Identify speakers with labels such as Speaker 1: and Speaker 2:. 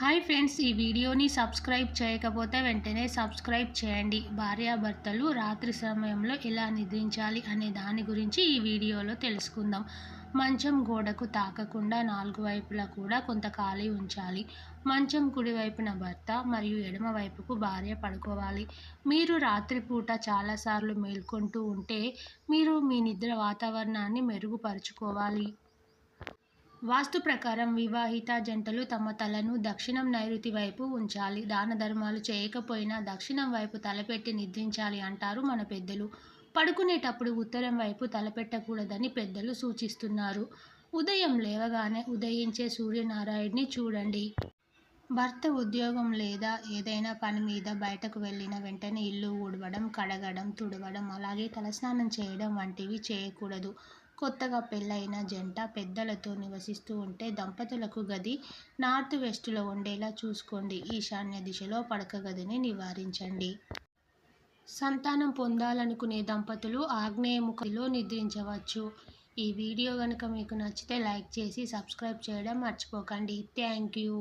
Speaker 1: Hi friends ఈ వీడియోని subscribe చేయకపోతే వెంటనే సబ్స్క్రైబ్ చేయండి. భార్యాభర్తలు రాత్రి సమయంలో ఎలా నిద్రించాలి అనే దాని గురించి ఈ వీడియోలో తెలుసుకుందాం. మంచం గోడకు తాకకుండా నాలుగు వైపులా కూడా కొంత ఖాళీ ఉంచాలి. మంచం కుడివైపున భర్త మరియు ఎడమ వైపుకు భార్య పడుకోవాలి. మీరు రాత్రిపూట చాలాసార్లు మేల్కొంటూ ఉంటే మీరు మీ నిద్ర వాతావరణాన్ని మెరుగుపరుచుకోవాలి. వాస్తు ప్రకారం వివాహిత జంటలు తమ తలను దక్షిణం నైరుతి వైపు ఉంచాలి. దాన ధర్మాలు చేయకపోయినా దక్షిణం వైపు తలపెట్టి నిద్రించాలి అంటారు మన పెద్దలు. పడుకునేటప్పుడు ఉత్తరం వైపు తలపెట్టకూడదని పెద్దలు సూచిస్తున్నారు. ఉదయం లేవగానే ఉదయించే సూర్యనారాయణ్ని చూడండి. భర్త ఉద్యోగం లేదా ఏదైనా పని మీద బయటకు వెళ్ళిన వెంటనే ఇల్లు ఊడవడం కడగడం తుడవడం అలాగే తలస్నానం చేయడం వంటివి చేయకూడదు. కొత్తగా పెళ్ళైన జంట పెద్దలతో నివసిస్తూ ఉంటే దంపతులకు గది నార్త్ వెస్ట్లో ఉండేలా చూసుకోండి. ఈశాన్య దిశలో పడక గదిని నివారించండి. సంతానం పొందాలనుకునే దంపతులు ఆగ్నేయముఖిలో నిద్రించవచ్చు. ఈ వీడియో కనుక మీకు నచ్చితే లైక్ చేసి సబ్స్క్రైబ్ చేయడం మర్చిపోకండి. Thank you.